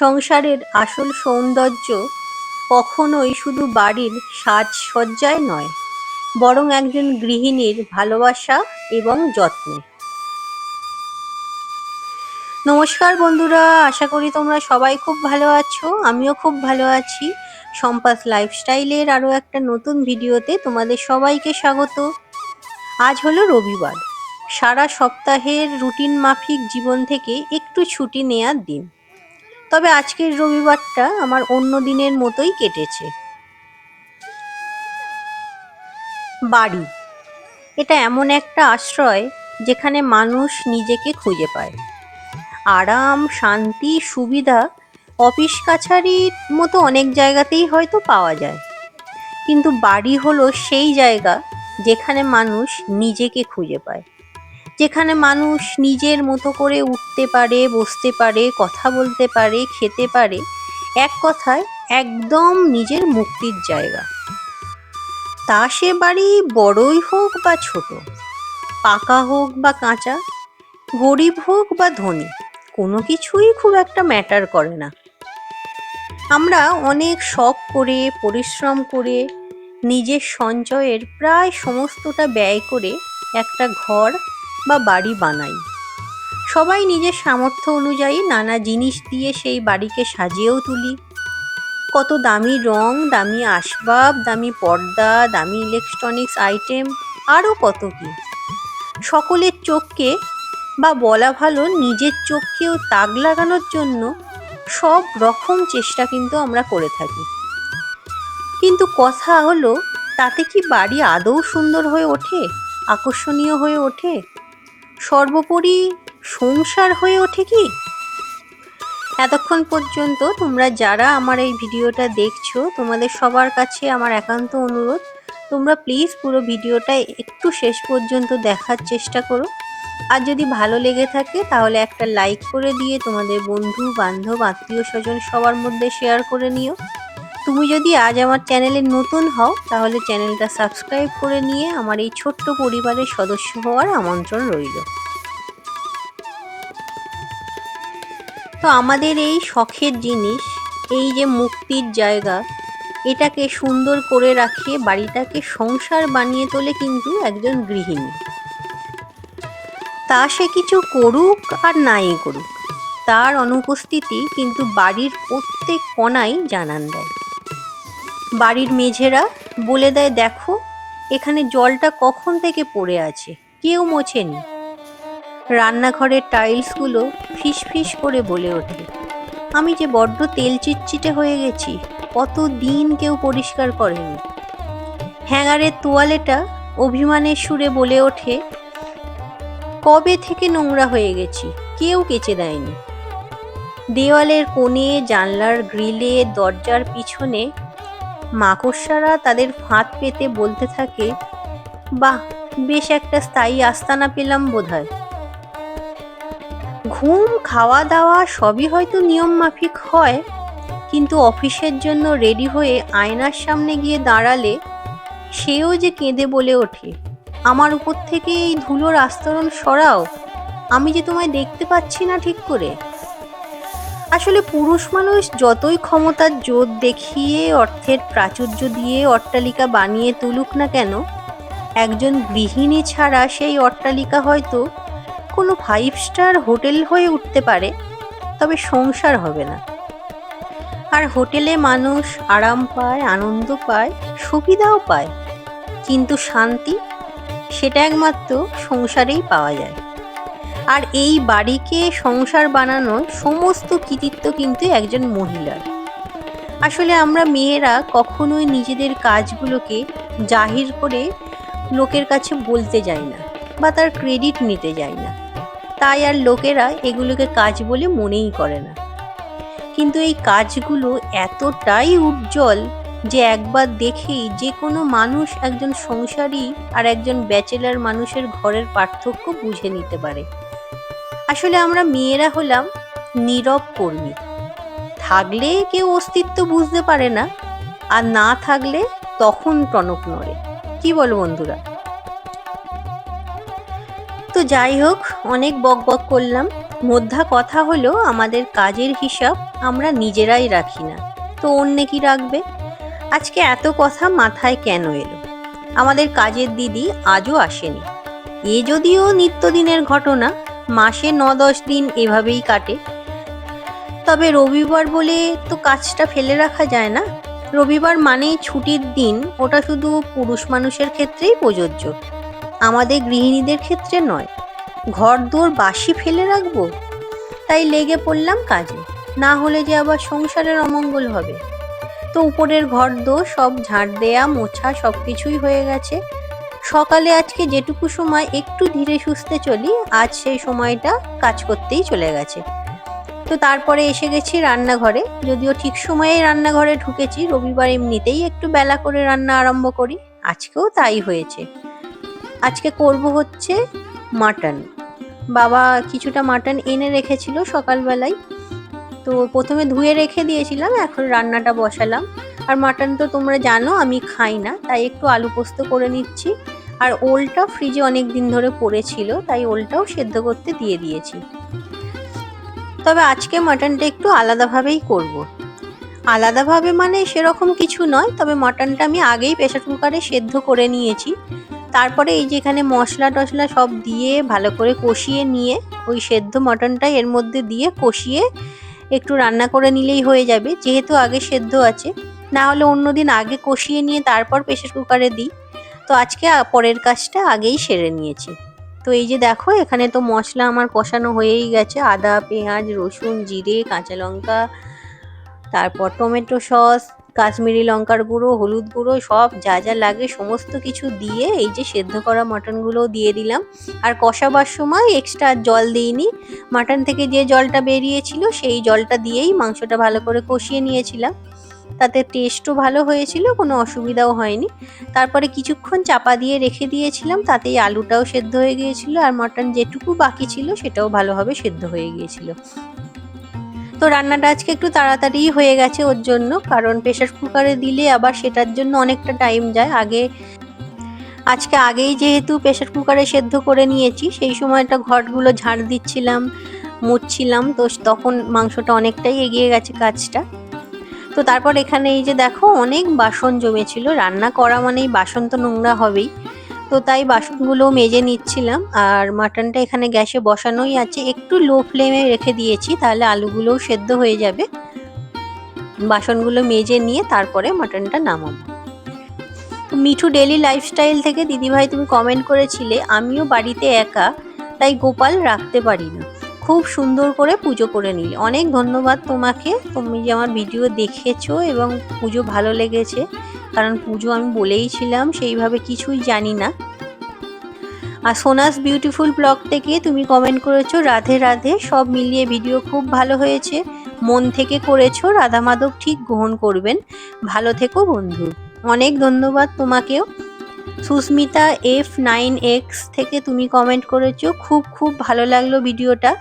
সংসারের আসল সৌন্দর্য কখনোই শুধু বাড়ির সাজসজ্জায় নয়, বরং একজন গৃহিণীর ভালোবাসা এবং যত্নে। নমস্কার বন্ধুরা, আশা করি তোমরা সবাই খুব ভালো আছো, আমিও খুব ভালো আছি। সম্পাস লাইফস্টাইলের আরও একটা নতুন ভিডিওতে তোমাদের সবাইকে স্বাগত। আজ হলো রবিবার, সারা সপ্তাহের রুটিন মাফিক জীবন থেকে একটু ছুটি নেয়ার দিন। তবে আজকের রবিবারটা আমার অন্য দিনের মতোই কেটেছে। বাড়ি। এটা এমন একটা আশ্রয় যেখানে মানুষ নিজেকে খুঁজে পায়। আরাম, শান্তি, সুবিধা অফিস কাছারির মতো অনেক জায়গাতেই হয়তো পাওয়া যায়। কিন্তু বাড়ি হলো সেই জায়গা যেখানে মানুষ নিজেকে খুঁজে পায়। যেখানে মানুষ নিজের মতো করে উঠতে পারে, বসতে পারে, কথা বলতে পারে, খেতে পারে, এক কথায় একদম নিজের মুক্তির জায়গা। তা সে বাড়ি বড়ই হোক বা ছোট, পাকা হোক বা কাঁচা, গরিব হোক বা ধনী, কোনো কিছুই খুব একটা ম্যাটার করে না। আমরা অনেক শখ করে, পরিশ্রম করে, নিজের সঞ্চয়ের প্রায় সমস্তটা ব্যয় করে একটা ঘর বা বাড়ি বানাই। সবাই নিজের সামর্থ্য অনুযায়ী নানা জিনিস দিয়ে সেই বাড়িকে সাজিয়েও তুলি। কত দামি রং, দামি আসবাব, দামি পর্দা, দামি ইলেকট্রনিক্স আইটেম আরও কত কি। সকলের চোখকে বা বলা ভালো নিজের চোখকেও তাক লাগানোর জন্য সব রকম চেষ্টা কিন্তু আমরা করে থাকি। কিন্তু কথা হলো, তাতে কি বাড়ি আদৌ সুন্দর হয়ে ওঠে? আকর্ষণীয় হয়ে ওঠে? সর্বোপরি সংসার হয়ে ওঠে কি? এতক্ষণ পর্যন্ত তোমরা যারা আমার এই ভিডিওটা দেখছ, তোমাদের সবার কাছে আমার একান্ত অনুরোধ, তোমরা প্লিজ পুরো ভিডিওটা একটু শেষ পর্যন্ত দেখার চেষ্টা করো। আর যদি ভালো লেগে থাকে, তাহলে একটা লাইক করে দিয়ে তোমাদের বন্ধু, বান্ধব আত্মীয় স্বজন সবার মধ্যে শেয়ার করে নিও। তুমি যদি আজ আমার চ্যানেলে নতুন হও, তাহলে চ্যানেলটা সাবস্ক্রাইব করে নিয়ে আমার এই ছোট্ট পরিবারের সদস্য হওয়ার আমন্ত্রণ রইল। তো আমাদের এই শখের জিনিস, এই যে মুক্তির জায়গা, এটাকে সুন্দর করে রাখে বাড়িটাকে সংসার বানিয়ে তোলে কিন্তু একজন গৃহিণী। তা সে কিছু করুক আর নাই করুক, তার অনুপস্থিতি কিন্তু বাড়ির প্রত্যেক কণাই জানান দেয়। বাড়ির মেঝেরা বলে দেয়, দেখো, এখানে জলটা কখন থেকে পড়ে আছে? কেউ মোছেনি। রান্নাঘরের টাইলসগুলো ফিস ফিস করে বলে ওঠে, আমি যে বড্ড তেল চিটচিটে হয়ে গেছি কত দিন কেউ পরিষ্কার করেনি। হ্যাঙ্গারের তোয়ালেটা অভিমানের সুরে বলে ওঠে, কবে থেকে নোংরা হয়ে গেছি, কেউ কেচে দেয়নি। দেওয়ালের কোণে, জানলার গ্রিলে, দরজার পিছনে মাকড়সারা তাদের ফাঁদ পেতে বলতে থাকে, বাহ, বেশ একটা স্থায়ী আস্তানা পেলাম বোধহয়। ঘুম খাওয়া দাওয়া সবই হয়তো নিয়ম মাফিক হয়, কিন্তু অফিসের জন্য রেডি হয়ে আয়নার সামনে গিয়ে দাঁড়ালে সেও যে কেঁদে বলে ওঠে, আমার উপর থেকে এই ধুলোর আস্তরণ সরাও, আমি যে তোমায় দেখতে পাচ্ছি না ঠিক করে। আসলে পুরুষ মানুষ যতই ক্ষমতার জোর দেখিয়ে অর্থের প্রাচুর্য দিয়ে অট্টালিকা বানিয়ে তুলুক না কেন, একজন গৃহিণী ছাড়া সেই অট্টালিকা হয়তো কোনো ফাইভ স্টার হোটেল হয়ে উঠতে পারে, তবে সংসার হবে না। আর হোটেলে মানুষ আরাম পায়, আনন্দ পায়, সুবিধাও পায়, কিন্তু শান্তি, সেটা একমাত্র সংসারেই পাওয়া যায়। আর এই বাড়িকে সংসার বানানোর সমস্ত কৃতিত্ব কিন্তু একজন মহিলার। আসলে আমরা মেয়েরা কখনোই নিজেদের কাজগুলোকে জাহির করে লোকের কাছে বলতে যাই না বা তার ক্রেডিট নিতে যাই না। তাই আর লোকেরা এগুলোকে কাজ বলে মনেই করে না। কিন্তু এই কাজগুলো এতটাই উজ্জ্বল যে একবার দেখেই যে কোনো মানুষ একজন সংসারী আর একজন ব্যাচেলার মানুষের ঘরের পার্থক্য বুঝে নিতে পারে। আসলে আমরা মেয়েরা হলাম নীরব কর্মী। থাকলে কেউ অস্তিত্ব বুঝতে পারে না, আর না থাকলে তখন টনক নড়ে। কি বলো বন্ধুরা? তো যাই হোক, অনেক বক বক করলাম। মোদ্ধা কথা হলো, আমাদের কাজের হিসাব আমরা নিজেরাই রাখি না। তো অন্য কি রাখবে? আজকে এত কথা মাথায় কেন এলো? আমাদের কাজের দিদি আজও আসেনি। এ যদিও নিত্যদিনের ঘটনা মাসে ন দশ দিন এভাবেই কাটে। তবে রবিবার বলে তো কাজটা ফেলে রাখা যায় না। রবিবার মানেই ছুটির দিন, ওটা শুধু পুরুষ মানুষের ক্ষেত্রেই প্রযোজ্য। আমাদের গৃহিণীদের ক্ষেত্রে নয়। ঘর দোর বাসি ফেলে রাখব? তাই লেগে পড়লাম কাজে। না হলে যে আবার সংসারের অমঙ্গল হবে। তো উপরের ঘর দোর সব ঝাড় দেয়া, মোছা সব কিছুই হয়ে গেছে। সকালে আজকে যেটুকু সময় একটু ধীরে সুস্থে চলি, আজ সেই সময়টা কাজ করতেই চলে গেছে। তো তারপরে এসে গেছি রান্নাঘরে। যদিও ঠিক সময়ে রান্নাঘরে ঢুকেছি, রবিবার এমনিতেই একটু বেলা করে রান্না আরম্ভ করি, আজকেও তাই হয়েছে। আজকে করব হচ্ছে মাটন। বাবা কিছুটা মাটন এনে রেখেছিল সকালবেলায়। তো প্রথমে ধুয়ে রেখে দিয়েছিলাম, এখন রান্নাটা বসালাম। আর মাটন তো তোমরা জানো, আমি খাই না, তাই একটু আলু পোস্ত করে নিচ্ছি। আর ওলটা ফ্রিজে অনেক দিন ধরে পড়েছিল, তাই ওলটাও সেদ্ধ করতে দিয়ে দিয়েছি। তবে আজকে মাটনটা একটু আলাদাভাবেই করব। আলাদাভাবে মানে সেরকম কিছু নয়, তবে মাটনটা আমি আগেই প্রেশার কুকারে সেদ্ধ করে নিয়েছি। তারপরে এই যেখানে মশলা টশলা সব দিয়ে ভালো করে কষিয়ে নিয়ে, ওই সেদ্ধ মটনটা এর মধ্যে দিয়ে কষিয়ে একটু রান্না করে নিলেই হয়ে যাবে, যেহেতু আগে সেদ্ধ আছে। না হলে অন্যদিন আগে কষিয়ে নিয়ে তারপর প্রেশার কুকারে দিই। তো আজকে পরের কাজটা আগেই সেরে নিয়েছি। তো এই যে দেখো, এখানে তো মশলা আমার কষানো হয়েই গেছে। আদা, পেঁয়াজ, রসুন, জিরে, কাঁচা লঙ্কা, তারপর টমেটো সস, কাশ্মীরি লঙ্কার গুঁড়ো, হলুদ গুঁড়ো, সব যা যা লাগে সমস্ত কিছু দিয়ে এই যে সেদ্ধ করা মাটনগুলোও দিয়ে দিলাম। আর কষাবার সময় এক্সট্রা জল দিইনি। মাটন থেকে যে জলটা বেরিয়েছিল, সেই জলটা দিয়েই মাংসটা ভালো করে কষিয়ে নিয়েছিলাম। তাতে টেস্টও ভালো হয়েছিল, কোনো অসুবিধাও হয়নি। তারপরে কিছুক্ষণ চাপা দিয়ে রেখে দিয়েছিলাম, তাতেই আলুটাও সেদ্ধ হয়ে গিয়েছিল আর মটন যেটুকু বাকি ছিল সেটাও ভালোভাবে সেদ্ধ হয়ে গিয়েছিল। তো রান্নাটা আজকে একটু তাড়াতাড়ি হয়ে গেছে ওর জন্য, কারণ প্রেশার কুকারে দিলে আবার সেটার জন্য অনেকটা টাইম যায়। আগে, আজকে আগেই যেহেতু প্রেশার কুকারে সেদ্ধ করে নিয়েছি, সেই সময়টা ঘটগুলো ঝাড় দিচ্ছিলাম, মুছছিলাম, তো তখন মাংসটা অনেকটাই এগিয়ে গেছে কাজটা। তো তারপর এখানে এই যে দেখো, অনেক বাসন জমেছিল। রান্না করা মানেই বাসন তো নোংরা হবেই। তো তাই বাসনগুলো মেজে নিচ্ছিলাম। আর মাটনটা এখানে গ্যাসে বসানোই আছে। একটু লো ফ্লেমে রেখে দিয়েছি, তাহলে আলুগুলোও সেদ্ধ হয়ে যাবে। বাসনগুলো মেজে নিয়ে তারপরে মাটনটা নামাবো। মিঠু ডেলি লাইফস্টাইল থেকে দিদিভাই তুমি কমেন্ট করেছিলে, আমিও বাড়িতে একা, তাই গোপাল রাখতে পারি না। খুব সুন্দর করে পুজো করে নিলে। অনেক ধন্যবাদ তোমাকে। তুমি যে আমার ভিডিও দেখেছ এবং পুজো ভালো লেগেছে, কারণ পুজো আমি বলেইছিলাম সেইভাবে কিছুই জানি না। আর সোনাস বিউটিফুল ব্লগ থেকে তুমি কমেন্ট করেছ, রাধে রাধে, সব মিলিয়ে ভিডিও খুব ভালো হয়েছে। মন থেকে করেছ, রাধা মাধব ঠিক গ্রহণ করবেন। ভালো থেকো বন্ধু। অনেক ধন্যবাদ তোমাকেও। সুস্মিতা এফ নাইন এক্স থেকে তুমি কমেন্ট করেছ। খুব খুব ভালো লাগল ভিডিওটা।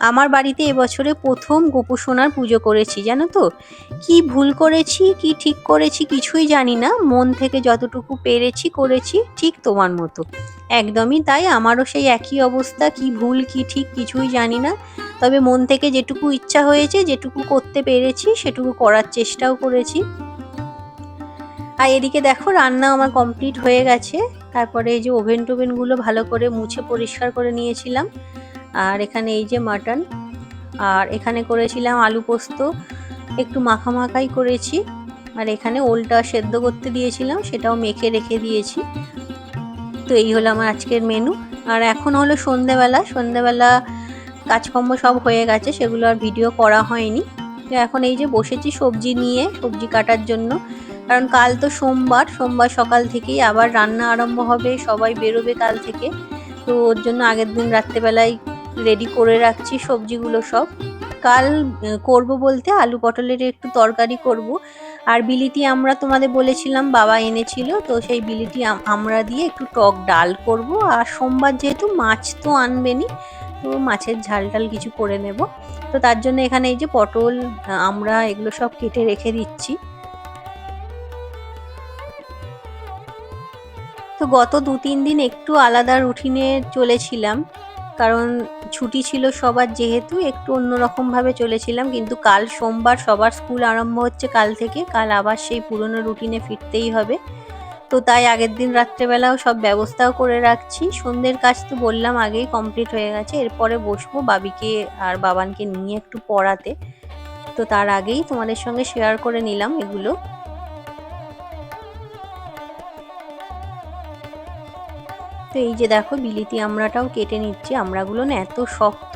আমার বাড়িতে এবছরে প্রথম গোপুসোনার পুজো করেছি, জানো তো? কি ভুল করেছি, কি ঠিক করেছি কিছুই জানি না। মন থেকে যতটুকু পেরেছি, করেছি ঠিক তোমার মতো। একদমই তাই, আমারও সেই একই অবস্থা, কি ভুল, কি ঠিক কিছুই জানি না। তবে মন থেকে যেটুকু ইচ্ছা হয়েছে, যেটুকু করতে পেরেছি, সেটুকু করার চেষ্টাও করেছি। আর এদিকে দেখো, রান্না আমার কমপ্লিট হয়ে গেছে। তারপরে এই যে ওভেন টোভেনগুলো ভালো করে মুছে পরিষ্কার করে নিয়েছিলাম। আর এখানে এই যে মাটন আর এখানে করেছিলাম আলু পোস্ত। একটু মাখা মাখাই করেছি। আর এখানে ওলটা সেদ্ধ করতে দিয়েছিলাম, সেটাও মেখে রেখে দিয়েছি। তো এই হলো আমার আজকের মেনু আর এখন হলো সন্ধেবেলা। সন্ধেবেলা কাজকর্ম সব হয়ে গেছে, সেগুলো আর ভিডিও করা হয়নি। তো এখন এই যে বসেছি সবজি নিয়ে, সবজি কাটার জন্য। কারণ কাল তো সোমবার সোমবার সকাল থেকেই আবার রান্না আরম্ভ হবে, সবাই বেরোবে কাল থেকে। তো ওর জন্য আগের দিন রাত্রেবেলায় রেডি করে রাখছি সবজিগুলো সব। কাল করব বলতে আলু পটলের একটু তরকারি করব। আর বিলিটি আমরা তোমাদের বলেছিলাম, বাবা এনেছিল, তো সেই বিলিটি আমরা দিয়ে একটু টক ডাল করব। আর সোমবার যেহেতু মাছ তো আনবেনি, তো মাছের ঝাল টাল কিছু করে নেব। তো তার জন্য এখানে এই যে পটল আমরা এগুলো সব কেটে রেখে দিচ্ছি। তো গত দু তিন দিন একটু আলাদা রুটিনে চলেছিলাম। কারণ ছুটি ছিল সবার যেহেতু, একটু অন্যরকম ভাবে চলেছিলাম। কিন্তু কাল সোমবার সবার স্কুল আরম্ভ হচ্ছে কাল থেকে। কাল আবার সেই পুরনো রুটিনে ফিরতেই হবে। তো তাই আগের দিন রাত্রেবেলাও সব ব্যবস্থাও করে রাখছি। সন্ধ্যের কাজ তো বললাম আগেই কমপ্লিট হয়ে গেছে। এরপরে বসবো বাবিকে আর বাবানকে নিয়ে একটু পড়াতে। তো তার আগেই তোমাদের সঙ্গে শেয়ার করে নিলাম এগুলো। তো এই যে দেখো বিলিতি আমড়াটাও কেটে নিচ্ছি আমড়াগুলো না এত শক্ত,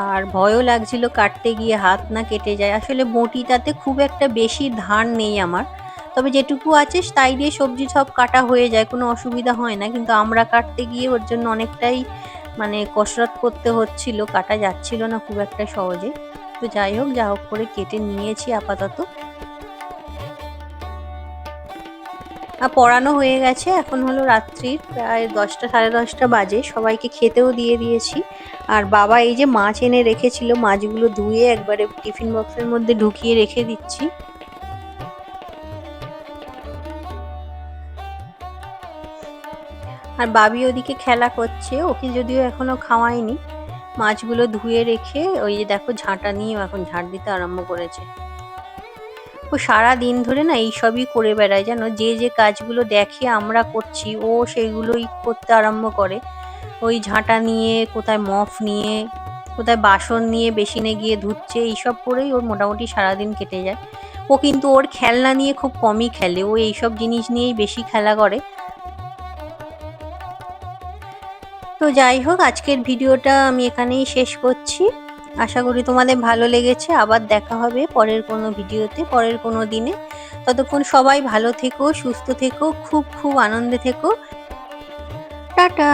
আর ভয়ও লাগছিল কাটতে গিয়ে হাত না কেটে যায়। আসলে বটিটাতে খুব একটা বেশি ধার নেই আমার, তবে যেটুকু আছে তাই দিয়ে সবজি সব কাটা হয়ে যায়, কোনো অসুবিধা হয় না। কিন্তু আমরা কাটতে গিয়ে ওর জন্য অনেকটাই মানে কসরত করতে হচ্ছিল, কাটা যাচ্ছিল না খুব একটা সহজে। তো যাই হোক, যা হোক করে কেটে নিয়েছি আপাতত। পড়ানো হয়ে গেছে। এখন হলো রাত্রির প্রায় দশটা, সাড়ে দশটা বাজে। সবাইকে খেতেও দিয়ে দিয়েছি। আর বাবা এই যে মাছ এনে রেখেছিল, মাছগুলো ধুয়ে একবারে টিফিন বক্সের মধ্যে ঢুকিয়ে রেখে দিচ্ছি। আর বাবি ওদিকে খেলা করছে, ওকে যদিও এখনও খাওয়ায়নি। মাছগুলো ধুয়ে রেখে ওই যে দেখো ঝাঁটা নিয়েও এখন ঝাঁট দিতে আরম্ভ করেছে। সারা দিন ধরে না এইসবই করে বেড়ায়, জানো? যে যে কাজগুলো দেখে আমরা করছি, ও সেগুলোই করতে আরম্ভ করে। ওই ঝাঁটা নিয়ে, কোথায় মফ নিয়ে, কোথায় বাসন নিয়ে বেসিনে গিয়ে ধুচ্ছে, এইসব করেই ওর মোটামুটি সারাদিন কেটে যায়। ও কিন্তু ওর খেলনা নিয়ে খুব কমই খেলে, ও এইসব জিনিস নিয়েই বেশি খেলা করে। তো যাই হোক, আজকের ভিডিওটা আমি এখানেই শেষ করছি। আশা করি তোমাদের ভালো লেগেছে। আবার দেখা হবে পরের কোনো ভিডিওতে, পরের কোনো দিনে। ততক্ষণ সবাই ভালো থেকো, সুস্থ থেকো, খুব খুব আনন্দে থেকো। টাটা!